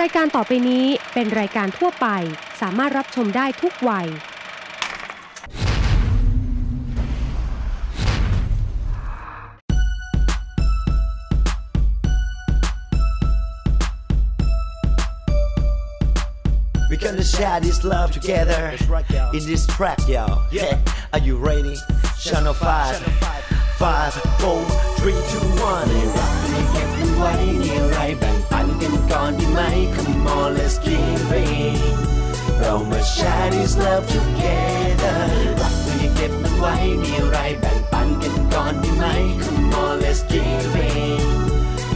รายการต่อไปนี้เป็นรายการทั่วไป สามารถรับชมได้ทุกวัย We're gonna share this love together in this track, yo. Yeah, are you ready? Channel 5 5 4 3 2 1ในรักให้เก็บมันไว้ในอะไรแบ่งปัน กันก่อนดีไหม Come on let's give it เรามา share this love together รักให้เก็บมันไว้ในอะไรแบ่งปันกันก่อนดีไหม Come on let's give it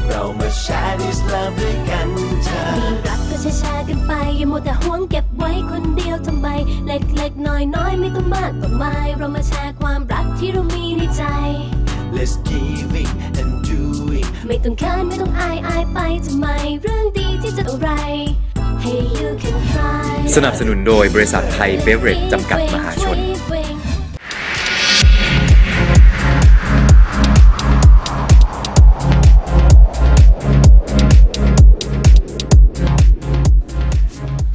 เรามา share this love ด้วยกันเถอะรักก็แชร์ๆกันไป อย่ามัวแต่ห่วงเก็บไว้คนเดียวทำไม เล็กๆน้อยๆ ไม่ต้องมากต้องมายเรามาแชร์ความรักที่เรามีในใจ Let's give it and do it ไม่ต้องเขินไม่ต้องอายอายไปทำไม เรื่องดีที่จะอะไร Hey you can try สนับสนุนโดยบริษัทไทยเบเวอเรจจำกัดมหาชน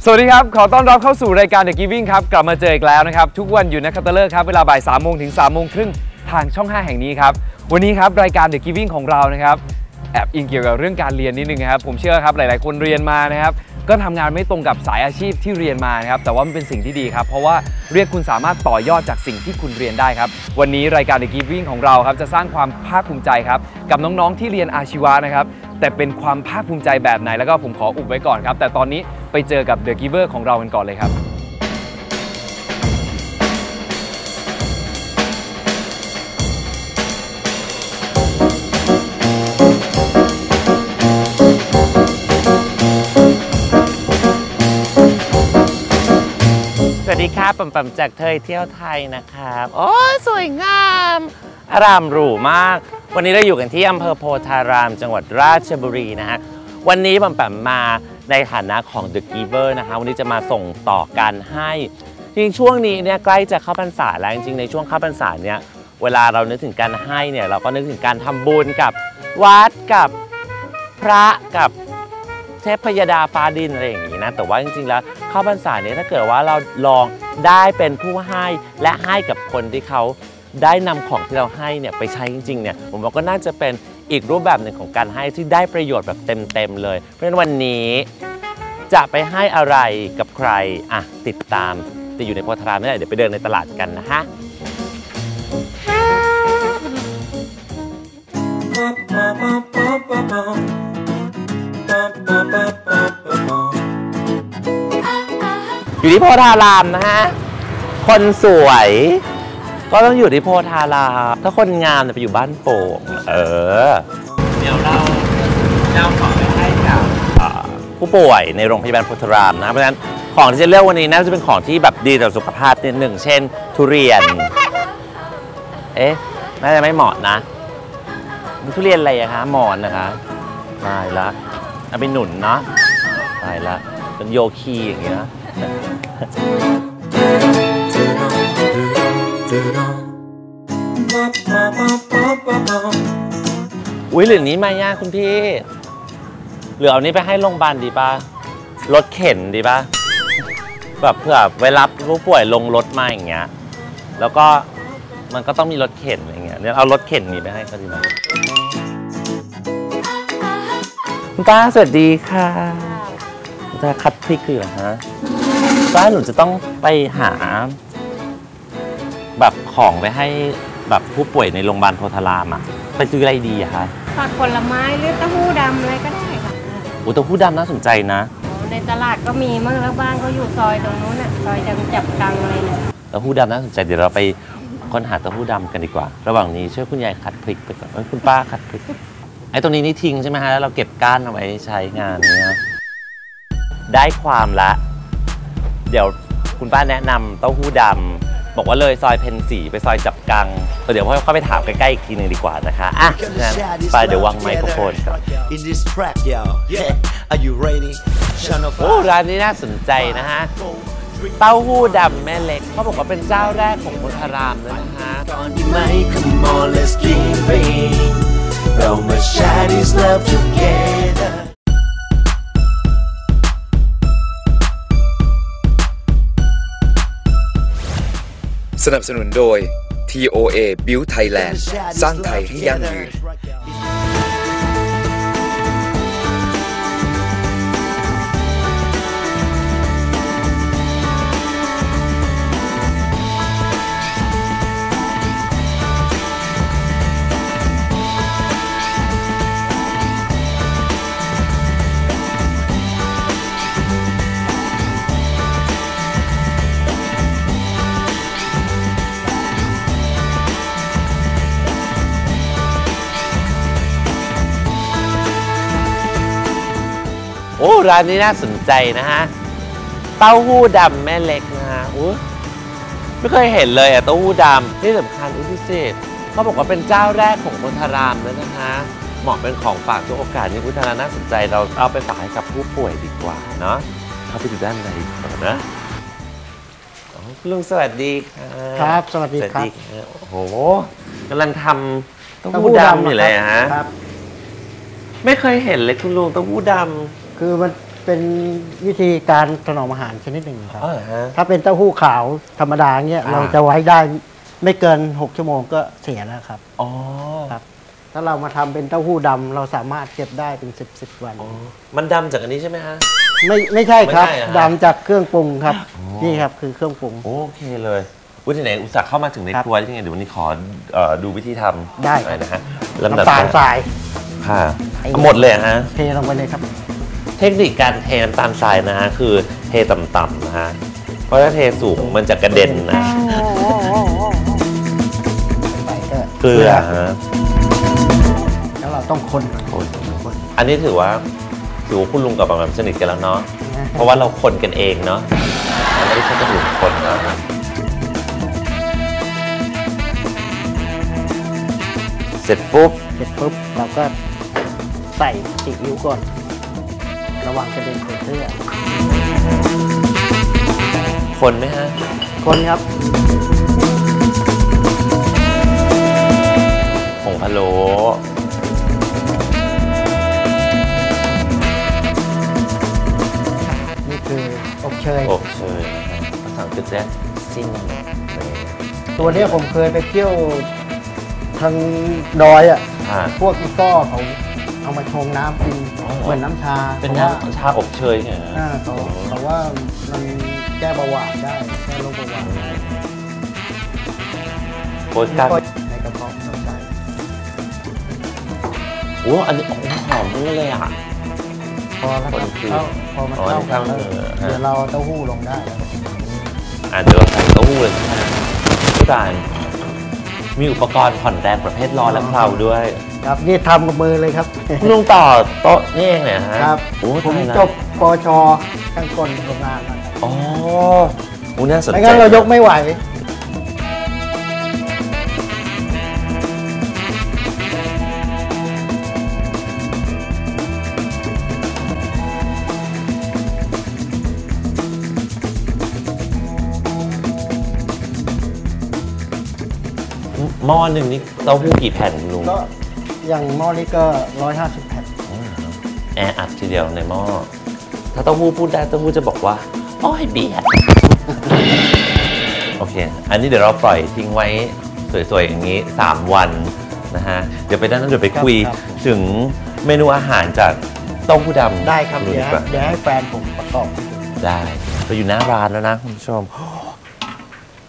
สวัสดีครับ ขอต้อนรับเข้าสู่รายการ The Giving ครับ กลับมาเจออีกแล้วนะครับ ทุกวันอยู่ในคัตเตอร์ครับ เวลาบ่าย3โมงถึง3โมงครึ่งทางช่อง 5 แห่งนี้ครับ วันนี้ครับรายการ The Giving ของเรานะครับแอบอิงเกี่ยวกับเรื่องการเรียนนิดนึงนะครับ ผมเชื่อครับหลาย ๆ คนเรียนมานะครับก็ทำงานไม่ตรงกับสายอาชีพที่เรียนมานะครับแต่ว่ามันเป็นสิ่งที่ดีครับ เพราะว่าเรียกคุณสามารถต่อยอดจากสิ่งที่คุณเรียนได้ครับ วันนี้รายการ The Giving ของเราครับจะสร้างความภาคภูมิใจครับกับน้อง ๆ ที่เรียนอาชีวะนะครับแต่เป็นความภาคภูมิใจแบบไหนแล้วก็ผมขออุบไว้ก่อนครับแต่ตอนนี้ไปเจอกับ The Giver ของเรากันก่อนเลยครับ ดีครับปั๊มปัมจากเทยเที่ยวไทยนะครับ โอ้ยสวยงามอารามหรูมาก วันนี้เราอยู่กันที่อำเภอโพธาราม จังหวัดราชบุรีนะฮะ วันนี้ปัมปัมมาในฐานะของ The Giver นะคะ วันนี้จะมาส่งต่อการให้จริงช่วงนี้เนี่ยใกล้จะเข้าพรรษาแล้วจริงๆในช่วงเข้าพรรษาเนี่ยเวลาเรานึกถึงการให้เนี่ยเราก็นึกถึงการทำบุญกับวัดกับพระกับเทพยดาฟ้าดินอะไรอย่างนี้นะแต่ว่าจริงๆแล้ว เข้าพรรษาเนี่ยถ้าเกิดว่าเราลองได้เป็นผู้ให้และให้กับคนที่เขาได้นำของที่เราให้เนี่ยไปใช้จริงๆเนี่ยผมว่าก็น่าจะเป็นอีกรูปแบบหนึ่งของการให้ที่ได้ประโยชน์แบบเต็มๆเลย เพราะฉะนั้นวันนี้จะไปให้อะไรกับใครอะติดตามจะอยู่ในโพธารามนี่แหละเดี๋ยวไปเดินในตลาดกันนะฮะ อยู่ที่โพธารามนะฮะ คนสวย ก็ต้องอยู่ที่โพธาราม ถ้าคนงามเนี่ยไปอยู่บ้านโป่ง เออ เดี๋ยวเราจะเอาของไปให้กับอ่าผู้ป่วยในโรงพยาบาลโพธารามนะ เพราะฉะนั้นของที่จะเลือกวันนี้น่าจะเป็นของที่แบบดีต่อสุขภาพนิดหนึ่ง เช่น ทุเรียน เอ๊ะ น่าจะไม่เหมาะนะมันทุเรียนอะไรอะคะ หมอนนะคะตายละเอาไปหนุนเนาะตายละเป็นโยคีอย่างเงี้ย อุ้ยหรือนี้มายากคุณพี่หรือเอานี้ไปให้โรงพยาบาลดีป่ะ รถเข็นดีป่ะ แบบเผื่อไว้รับผู้ป่วยลงรถมาอย่างเงี้ย แล้วก็มันก็ต้องมีรถเข็นอะไรเงี้ยเนี่ยเอารถเข็นนี้ไปให้เขาดีไหมคุณป้าสวัสดีค่ะ คุณป้าคัดพริกอยู่เหรอฮะป้าหนูจะต้องไปหา แบบของไปให้แบบผู้ป่วยในโรงพยาบาลโพธารามอะไปซื้ออะไรดีอะคะผักผลไม้หรือเต้าหู้ดำอะไรก็ได้ค่ะอุยเต้าหู้ดำน่าสนใจนะ ในตลาดก็มีมั่งแล้วบ้านก็อยู่ซอยตรงนู้นน่ะซอยจำจับกังอะไรเนี่ยเต้าหู้ดำน่าสนใจเดี๋ยวเราไปค้นหาเต้าหู้ดำกันดีกว่า ระหว่างนี้ช่วยคุณยายคัดพริกไปก่อนเอ้ยคุณป้าคัดพริกไอ้ตรงนี้นี่ทิ้งใช่ไหมฮะแล้วเราเก็บก้านเอาไว้ใช้งานเนี้ย ได้ความละ เดี๋ยวคุณป้าแนะนำเต้าหู้ดำบอกว่าเลยซอยเพนสีไปซอยจับกังเดี๋ยวค่อยๆไปถามใกล้ๆอีกทีหนึ่งดีกว่านะคะอะ We're gonna งั้น share this ไปเดี๋ยว love วางไมโครโฟน together ครับ in this track yo yeah are you ready Channel โอ้5ร้านนี้น่าสนใจนะฮะ4เต้าหู้ดำแม่เล็กเขาบอกว่าเป็นเจ้าแรกของโพธารามเลยนะฮะ สนับสนุนโดย TOA Build Thailand สร้างไทยให้ยั่งยืน ร้านนี้น่าสนใจนะฮะ เต้าหู้ดำแม่เล็กนะฮะอู้ไม่เคยเห็นเลยอะเต้าหู้ดำที่สำคัญอุ้ยพิเศษเขาบอกว่าเป็นเจ้าแรกของพุทธารามเลยนะคะ เหมาะเป็นของฝากทุกโอกาสนี้พุทธารามน่าสนใจเราเอาไปฝากให้กับผู้ป่วยดีกว่าเนาะเข้าไปดูด้านในดีกว่านะอ๋อคุณลุงสวัสดีค่ะครับสวัสดีครับค่ะโอ้โหกำลังทำเต้าหู้ดำอยู่เลยอะฮะ ครับ ไม่เคยเห็นเลยคุณลุงเต้าหู้ดำ คือมันเป็นวิธีการถนอมอาหารชนิดหนึ่งครับ อ๋อเหรอฮะ ถ้าเป็นเต้าหู้ขาวธรรมดาเงี้ยอ่า เราจะไว้ได้ไม่เกิน 6 ชั่วโมงก็เสียแล้วครับ อ๋อ ครับ ถ้าเรามาทำเป็นเต้าหู้ดำเราสามารถเก็บได้เป็น 10 10วัน มันดำจากอันนี้ใช่ไหมฮะ ไม่ไม่ใช่ครับไม่ใช่เหรอฮะ ดำจากเครื่องปรุงครับ นี่ครับคือเครื่องปรุง โอเคเลยวิธีไหนอุตส่าห์เข้ามาถึงในครับครัวยังไงเดี๋ยววันนี้ขอเอ่อดูวิธีทำได้ หน่อยนะฮะน้ำตาลทราย ค่ะไอ้หมดเลยเหรอฮะ เทลงไปเลยครับ เทคนิคการเทน้ำตาลทรายนะฮะคือเทต่ำๆนะฮะเพราะถ้าเทสูงมันจะกระเด็นนะไปก็เกลือฮะแล้วเราต้องคนก่อนคนอันนี้ถือว่าถือว่าคุณลุงกับแบบสนิทกันแล้วเนาะเพราะว่าเราคนกันเองเนาะเราไม่ได้ใช้กระดูกคนเนาะเสร็จปุ๊บเสร็จปุ๊บเราก็ใส่ซีอิ๊วก่อน ระวังกระเด็นใส่เสื้อ คนไหมฮะ คนครับผงพะโล้นี่คืออบเชย อบเชยภาษาอังกฤษเรียกซินนามตัวเนี้ยผมเคยไปเที่ยวทางดอยอะค่ะพวกอีก้อเขา เอามาชงน้ำกินอ๋อ เหมือนน้ำชาเป็นพราะว่าน้ำชาอบเชยเนี่ยอ่าเขาเขาว่ามันแก้เบาหวานได้แก้โรคเบาหวานได้โค้ชกันก็ในกระเพาะลำไส้โอ้อันนี้โอ้หอมมากเลยอะ พอแล้วครับคนคือเข้าพอมันอ๋อเข้ากันนี่แล้วเข้าเนื้อฮะเดี๋ยวเราเอาเต้าหู้ลงได้แล้ว อะเดี๋ยวเราใส่เต้าหู้เลยใช่ไหมผู้ตายมีอุปกรณ์ผ่อนแรงประเภทร้อนและเพลาด้วย ครับนี่ทำกับมือเลยครับ คุณลุงต่อโต๊ะนี่เองเนี่ยฮะครับโอ้ผมตายแล้วจบปอชช่างกลโรงงานมาครับอ๋อโอ้น่าสนใจไม่งั้นเรายกไม่ไหว หม้อหนึ่งนี่เต้าหู้กี่แผ่นคุณลุง ก็ อย่างหม้อนี้ก็ 150 แผ่นแออัดทีเดียวในหม้อ ถ้าเต้าหู้พูดได้เต้าหู้จะบอกว่าอ้อยเบียดโอเค อันนี้เดี๋ยวเราปล่อยทิ้งไว้สวยๆ อย่างนี้ 3 วันนะฮะ เดี๋ยวไปด้านนั้นเดี๋ยวไปคุยครับถึงเมนูอาหารจากเต้าหู้ดำได้ครับดูเดี๋ยวกว่าเดี๋ยวให้แฟนผมประกอบ ได้เราอยู่หน้าร้านแล้วนะคุณผู้ชม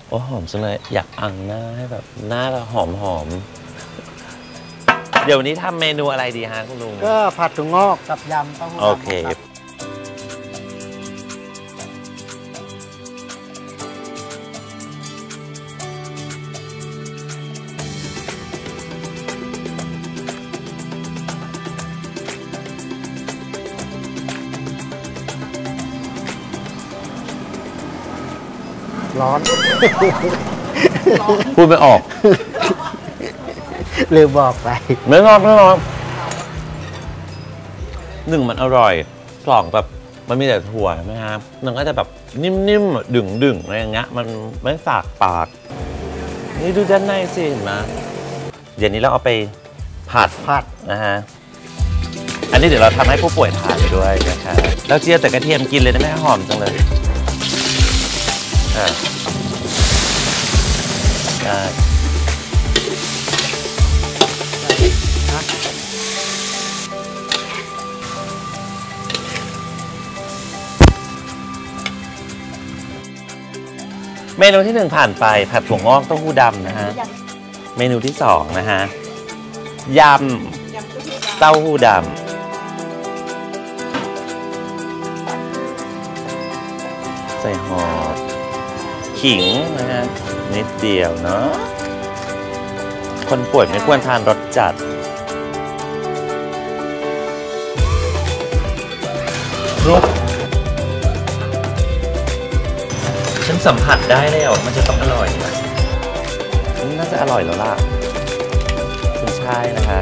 โอ้หอมจังเลย อยากอังหน้าให้แบบหน้าเราหอมหอมๆ เดี๋ยววันนี้ทำเมนูอะไรดีฮะคุณลุง ก็ผัดถั่วงอกกับยำเต้าหู้ดำโอเครับร้อน พูดไม่ออก ลืมบอกไป ไม่งอไม่งอหนึ่งมันอร่อยสองแบบมันมีแต่ถั่วใช่ไหมครับมันก็จะแบบนิ่มๆ ดึงดึงๆอะไรอย่างเงี้ย มันไม่ฝากปาก นี่ดูด้านในสิเห็นไหมเดี๋ยวนี้เราเอาไปผัดผัดนะฮะ อันนี้เดี๋ยวเราทำให้ผู้ป่วยทานไปด้วยนะครับแล้วเจียวแต่กระเทียมกินเลยได้ไหมหอมจังเลยอะ เมนูที่หนึ่งผ่านไปผัดถั่วงอกเต้าหู้ดำนะฮะ เมนูที่สองนะฮะยำเต้าหู้ดำใส่หอมขิงนะฮะนิดเดียวเนาะคนป่วยไม่ควรทานรสจัดรุก ฉันสัมผัสได้แล้วมันจะต้องอร่อยนะน่าจะอร่อยแล้วล่ะคุณชายนะคะ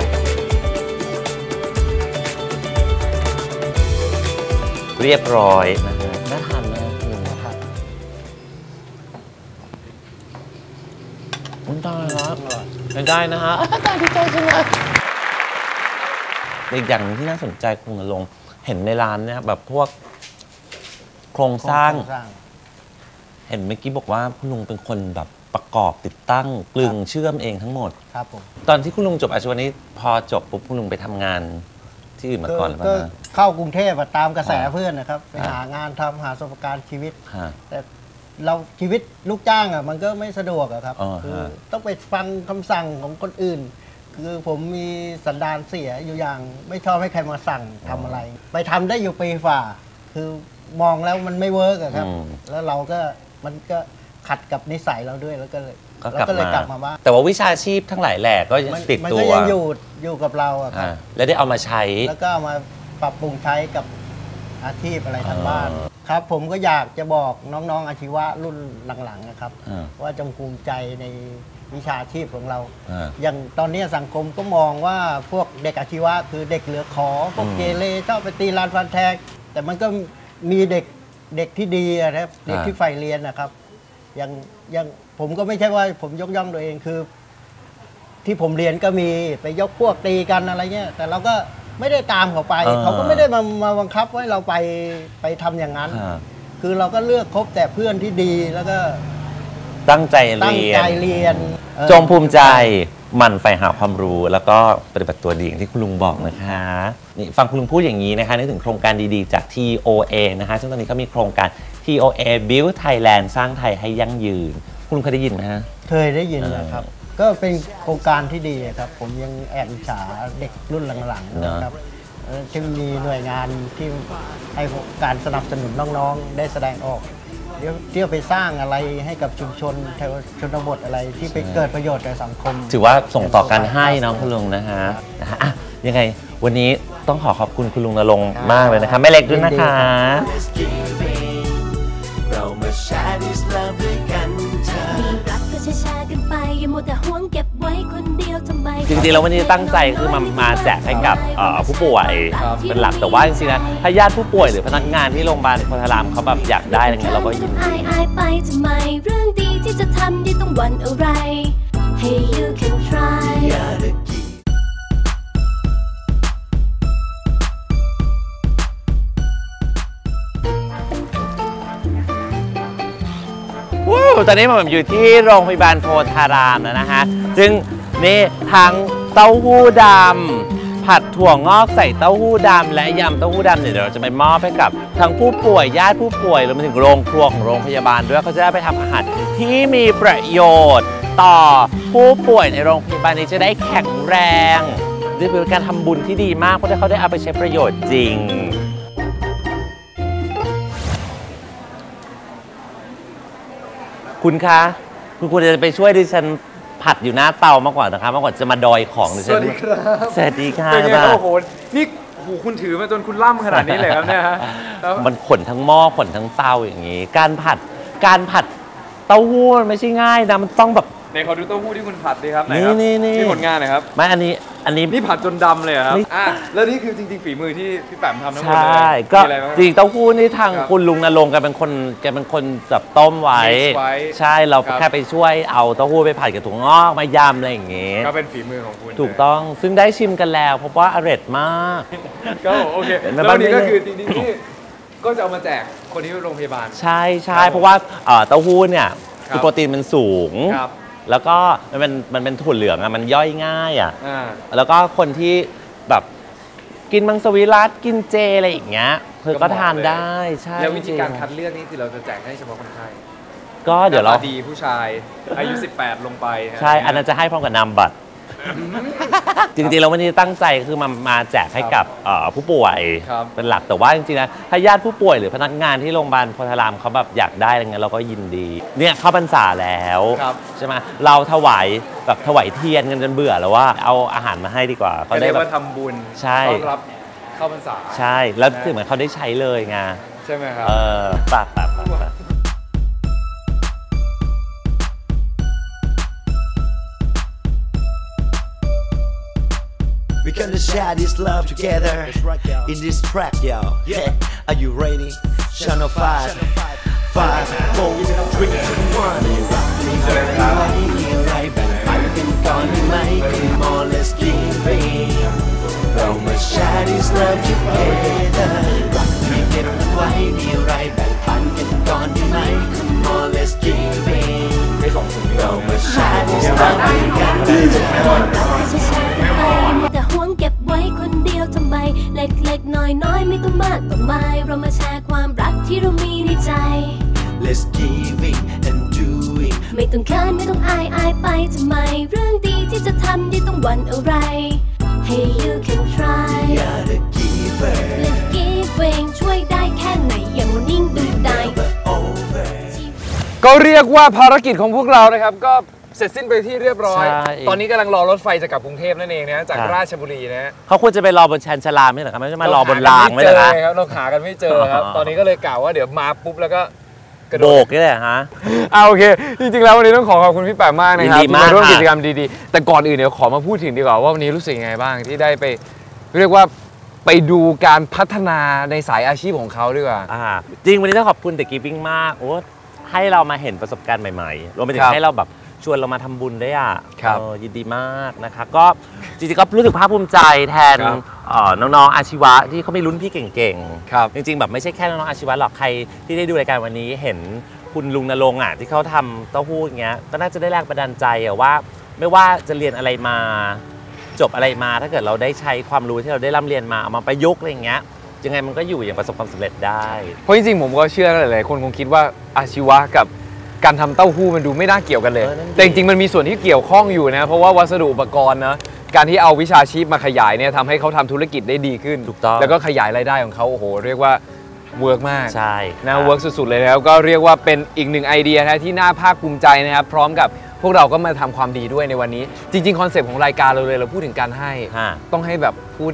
เรียบร้อยนะฮะน่าทานมากคุณนะครับคุณตายแล้วไม่ได้นะฮะตายที่ใจจังเลยอีกอย่างหนึ่งที่น่าสนใจคุณนรงค์เห็นในร้านเนี่ยแบบพวกโครงสร้างโครงสร้าง เห็นเมื่อกี้บอกว่าคุณลุงเป็นคนแบบประกอบติดตั้งกลึงเชื่อมเองทั้งหมด ครับผมตอนที่คุณลุงจบอาชีวะนี้พอจบปุ๊บคุณลุงไปทำงานที่อื่นมาก่อนหรือเปก็ล่าฮะ เข้ากรุงเทพอะตามกระแสอ่าเพื่อนนะครับ ไปอ่าหางานทำหาประสบการณ์ชีวิต ฮะ แต่เราชีวิตลูกจ้างอะมันก็ไม่สะดวกอะครับอ๋อฮะ คือต้องไปฟังคำสั่งของคนอื่น คือผมมีสันดานเสียอยู่อย่างไม่ชอบให้ใครมาสั่งทำอะไร ไปทำได้อยู่ปีฝ่า คือมองแล้วมันไม่เวิร์กอะครับอืมแล้วเราก็ มันก็ขัดกับนิสัยเราด้วยแล้วก็เลยก็เรากลับก็เลยมากลับมาบ้านแต่ว่าวิชาชีพทั้งหลายแหล่ก็ยังมันติดมันตัก็วยังอยู่อยู่กับเราอะครับ อ่าแล้วได้เอามาใช้ แล้วก็เอามาปรับปรุงใช้กับอาชีพอะไรทางอ่าบ้านครับ ผมก็อยากจะบอกน้องๆอาชีวะรุ่นหลังๆนะครับ อ่าว่าจงภูมิใจในวิชาชีพของเรา อ่าอย่างตอนนี้สังคมก็มองว่าพวกเด็กอาชีวะคือเด็กเหลือขอ พวกอืม เกเรชอบไปตีลานฟันแทงแต่มันก็มีเด็ก เด็กที่ดีอะนะครับเด็กอ่าที่ใฝ่เรียนนะครับอย่างอย่างผมก็ไม่ใช่ว่าผมยกย่องตัวเองคือ ที่ผมเรียนก็มีไปยกพวกตีกันอะไรเงี้ยแต่เราก็ไม่ได้ตามเขาไปอ่าเขาก็ไม่ได้มามาบังคับให้เราไปไปทำอย่างนั้น อ่าคือเราก็เลือกคบแต่เพื่อนที่ดีแล้วก็ตั้งใจตั้งเรียใจนเรียนเออจงภูมิใจห มันใฝ่หาความรู้แล้วก็ปฏิบัติตัวดีอย่างที่คุณลุงบอกนะคะนี่ฟังคุณลุงพูดอย่างนี้นะคะนึกถึงโครงการดีๆจาก TOA นะคะซึ่งตอนนี้เขามีโครงการ TOA Build Thailand สร้างไทยให้ยั่งยืน คุณลุงเคยได้ยินไหมฮะเคยได้ยินเออนะครับ ก็เป็นโครงการที่ดีครับ ผมยังแอบอิจฉาเด็กรุ่นหลังๆเนอะนะครับเออที่มีหน่วยงานที่ให้การสนับสนุนน้องๆ ได้แสดงออก เดี๋ยวเที่ยวไปสร้างอะไรให้กับชุมชนแถวชนบทอะไรที่ไปเกิดประโยชน์แก่สังคม ถือว่าส่งต่อกันให้เน้องคุณลุงนะฮะนะฮะอะยังไงวันนี้ต้องขอขอบคุณคุณลุงนรงค์มากเลยนะคะแม่เล็กด้วยนะคะเรามาแชร์ this love ด้วยกันเธอมีรักก็แชร์ๆกันไปอย่ามัวแต่ห่วงเก็บ ไว้คนเดียวทำไมจริงๆแล้ววันนี้ตั้งใจคือมามาแจกให้กับเอ่อผู้ป่วยเป็นหลักแต่ว่าจริงๆนะถ้าญาติผู้ป่วยหรือพนักงานที่โรงพยาบาลโพธารามเขาแบบอยากได้อะไรเงี้ยเราก็ยินอายอายไปทำไมเรื่องดีที่จะทำที่ต้องหวั่นอะไร Hey you can try วู้ ตอนนี้ผมอยู่ที่โรงพยาบาลโพธารามแล้วนะฮะซึ่งนี่ทั้งเต้าหู้ดำผัดถั่วงอกใส่เต้าหู้ดำและยำเต้าหู้ดำเนี่ยเดี๋ยวเราจะไปมอบให้กับทั้งผู้ป่วยญาติผู้ป่วยรวมไปถึงโรงครัวของโรงพยาบาลด้วยเขาจะได้ไปทำอาหารที่มีประโยชน์ต่อผู้ป่วยในโรงพยาบาลนี้จะได้แข็งแรงนี่เป็นการทำบุญที่ดีมากเพราะเขาได้เอาไปใช้ประโยชน์จริง คุณคะคุณควรจะไปช่วยดิฉันผัดอยู่หน้าเตามากกว่านะคะมากกว่าจะมาดอยของดิฉันสวัสดีครับสวัสดีค่ะเป็นไงครับโอ้โห นี่โอ้โหคุณถือมาจนคุณล่ำขนาดนี้เลยครับเนี่ยฮะแล้วมันขนทั้งหม้อขนทั้งเตาอย่างนี้ การผัดการผัดเต้าหู้มันไม่ใช่ง่ายนะมันต้องแบบ ในขอดูเต้าหู้ที่คุณผัดดีครับไหนครับนี่นี่นี่นี่ผลงานหนะครับ ไม่อันนี้ อันนี้ นี่ผัดจนดำเลยเหรอครับนี่อะแล้วนี่คือจริง ๆ ฝีมือที่พี่แปมทำทั้งหมใชดเลย่ ก็มีอะไรบ้าง จริงเต้าหู้นี่ทางครับคุณลุงนรงค์แกเป็นคนแกเป็นคนจับต้มไว้ Mix ไว้ใช่เราครับ แค่ไปช่วยเอาเต้าหู้ไปผัดกับถั่วงอกมายำอะไรอย่างงี้ก็เป็นฝีมือของคุณถูกต้องซึ่งได้ชิมกันแล้วพบว่าอร่อยมาก ก็โอเคเห็นไหมแล้ววันนี้บ้านก็ไม่คือจริงๆนี่ก็จะเอามาแจกคนที่โรงพยาบาล ใช่ใช่ครับเพราะว่าเอ่อเต้าหู้เนี่ยครับคือโปรตีนมันสูง ครับ แล้วก็มันเป็นมันเป็นถั่วเหลืองอะมันย่อยง่ายอะอ่า แล้วก็คนที่แบบกินมังสวิรัตกินเจอะไรอย่างเงี้ยคือก็ทานได้ใช่แล้ววิธีการจงๆคัดเลือกนี่คือเราจะแจกให้เฉพาะคนไข้ก็เดี๋ยวเราหน้ตดีผู้ชายอายุ 18 ลงไปฮะใช่อันนั้นจะให้พร้อมกับนามบัตร จริงๆเราวันนี้ตั้งใจคือมามาแจกให้กับเอ่อผู้ป่วยครับ เป็นหลักแต่ว่าจริงๆนะถ้าญาติผู้ป่วยหรือพนักงานที่โรงพยาบาลโพธารามเขาแบบอยากได้อะไรเงี้ยเราก็ยินดีเนี่ยเข้าพรรษาแล้วครับ ใช่ไหมเราถวายแบบถวายเทียนกันจนเบื่อแล้วว่าเอาอาหารมาให้ดีกว่าก็เขาเรีได้ยกแบว่าบ ทำบุญใช่ ต้อนรับเข้าพรรษา ใช่แล้วถึงเหมือนเขาได้ใช้เลยไงใช่ไหมครับ เออปะปะปะปะ We gonna share this love together in this track, y'all. Yeah, are you ready? Channel 5, 5, 4, 3, 2, 1. ก่อนได้ไหม Come on let's give it เรามา share this love together รักที่เก็บมันไว้มีอะไรแบ่งปันกันก่อนได้ไหม Come on let's give it เรามา share this love ด้ วแต่ห่วงเก็บไว้คนเดียวทำไม เล็กๆ น้อยๆ ไม่ต้องมากต้องมายเรามาแชร์ความรักที่เรามีในใจ Let's give it and do it ไม่ต้องเขินไม่ต้องอายอายไปทำไม เรื่องดีที่จะทำที่ต้องหวั่นอะไร Hey you can try We are the giver Let's giving ช่วยได้แค่ไหนอย่างวันนิ่งดูได้ Never over ก็เรียกว่าภารกิจของพวกเรานะครับ ก็ เสร็จสิ้นไปที่เรียบร้อย ใช่ ตอนนี้กำลังรอรถไฟจะกลับกรุงเทพนั่นเองนะจากครับราชบุรีนะฮะเขาควรจะไปรอบนชานชาลาไม่ใช่เหรอครับไม่ใช่มารอบนรางไม่เจใช่อเหรอครับเราหากันไม่เจอครับ อ๋อ ตอนนี้ก็เลยกล่าวว่าเดี๋ยวมาปุ๊บแล้วก็กระโดโบดกนี่แหละฮะอ่าโอเค จริงๆแล้ววันนี้ต้องขอขอบคุณพี่แปมมากนะครับยินดีมากที่ร่วมค่ะ กิจกรรมดีๆ แต่ก่อนอื่นเดี๋ยวขอมาพูดถึงดีกว่าว่าวันนี้รู้สึกยังไงบ้างที่ได้ไป เรียกว่าไปดูการพัฒนาในสายอาชีพของเขาดีกว่า อ่าจริงวันนี้ต้องขอบคุณเด็กกีบิ้งมากโอ้ให้เรามาเห็นประสบการณ์ใหม่ๆ รวมไปถึคงรับให้เราแบบ ชวนเรามาทำบุญได้วยอะครับเออยินดีมากนะคะ ก็จริงๆก็รู้สึกภาคภูมิใจแทนครับเอ่อน้องๆอาชีวะที่เขาไม่รุ่นพี่เก่งๆครับจริงๆแบบไม่ใช่แค่น้องๆอาชีวะหรอกใครที่ได้ดูรายการวันนี้เห็นคุณลุงนรงค์อะที่เขาทำเต้าหู้อย่างเงี้ยก็น่าจะได้แรงบันดาลใจอะว่า ไม่ว่าจะเรียนอะไรมาจบอะไรมา ถ้าเกิดเราได้ใช้ความรู้ที่เราได้ร่ำเรียนมาเอามาประยุกต์อะไรอย่างเงี้ยยังไงมันก็อยู่อย่างประสบความสำเร็จได้ เพราะจริงๆผมก็เชื่อหลายๆคนคงคิดว่าอาชีวะกับ การทำเต้าหู้มันดูไม่น่าเกี่ยวกันเลยเออนั่นดิแต่จริงๆมันมีส่วนที่เกี่ยวข้องอยู่นะ เพราะว่าวัสดุอุปกรณ์นะการที่เอาวิชาชีพมาขยายเนี่ยทำให้เขาทำธุรกิจได้ดีขึ้นถูกต้องแล้วก็ขยายรายได้ของเขาโอ้โห เรียกว่าเวิร์กมากใช่นะเวิร์กสุดๆเลยแล้วก็เรียกว่าเป็นอีกหนึ่งไอเดียนะที่น่าภาคภูมิใจนะครับพร้อมกับพวกเราก็มาทำความดีด้วยในวันนี้ จริงๆคอนเซปต์ของรายการเราเลยเราพูดถึงการให้ฮะต้องให้แบบพูด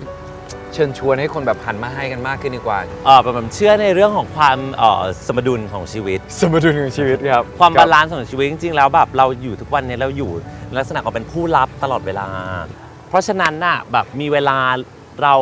เชิญชวนให้คนแบบหันมาให้กันมากขึ้นดีกว่า เออผมเชื่อในเรื่องของความเออสมดุลของชีวิต สมดุลของชีวิตครับความบาลานซ์ของชีวิตจริงๆแล้วแบบเราอยู่ทุกวันเนี้เราอยู่ในลักษณะของเป็นผู้รับตลอดเวลา เพราะฉะนั้นน่ะแบบมีเวลาเรา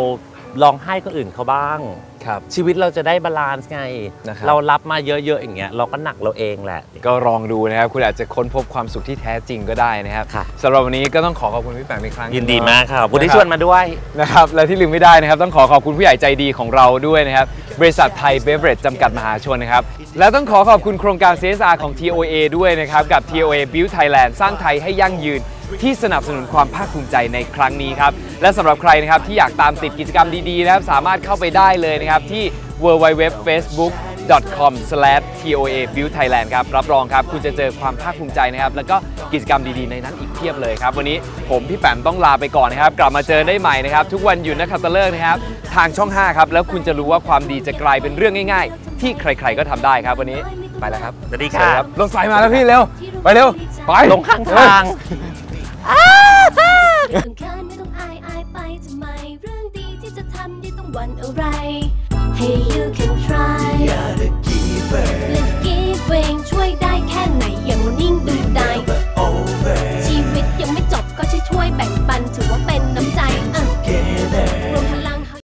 ลองให้คนอื่นเขาบ้าง ครับ ชีวิตเราจะได้บาลานซ์ไง นะครับ เรารับมาเยอะๆอย่างเงี้ยเราก็หนักเราเองแหละ ก็ลองดูนะครับ คุณอาจจะค้นพบความสุขที่แท้จริงก็ได้นะครับค่ะ สำหรับวันนี้ก็ต้องขอขอบคุณพี่แปมอีกครั้งยินดีมากค่ะขอบคุณที่ะรับชวนมาด้วย นะครับ และที่ลืมไม่ได้นะครับ ต้องขอขอบคุณผู้ใหญ่ใจดีของเราด้วยนะครับ บริษัทไทยเบเวอร์จจำกัดมหาชนนะครับ และต้องขอขอบคุณโครงการ CSR ของ TOA ด้วยนะครับ กับ TOA Build Thailand สร้างไทยให้ยั่งยืน ที่สนับสนุนความภาคภูมิใจในครั้งนี้ครับ และสำหรับใครนะครับที่อยากตามติดกิจกรรมดีๆนะครับ สามารถเข้าไปได้เลยนะครับที่ www.facebook.com/toa build thailand ครับ รับรองครับ คุณจะเจอความภาคภูมิใจนะครับ แล้วก็กิจกรรมดีๆในนั้นอีกเพียบเลยครับ วันนี้ผมพี่แปมต้องลาไปก่อนนะครับ กลับมาเจอได้ใหม่นะครับ ทุกวันหยุดนักขัตฤกษ์นะครับ ทางช่อง 5 ครับ แล้วคุณจะรู้ว่าความดีจะกลายเป็นเรื่องง่าย ๆ ที่ใคร ๆ ก็ทำได้ครับ วันนี้ไปแล้วครับสวัสดีค่ะรถไฟมาแล้วพี่เร็ว ไปเร็ว ไปลงข้างทาง อ้าต้องคาไม่ต้องอายอายไปทำไม เรื่องดีที่จะทำที่ต้องวันอะไร Hey you can try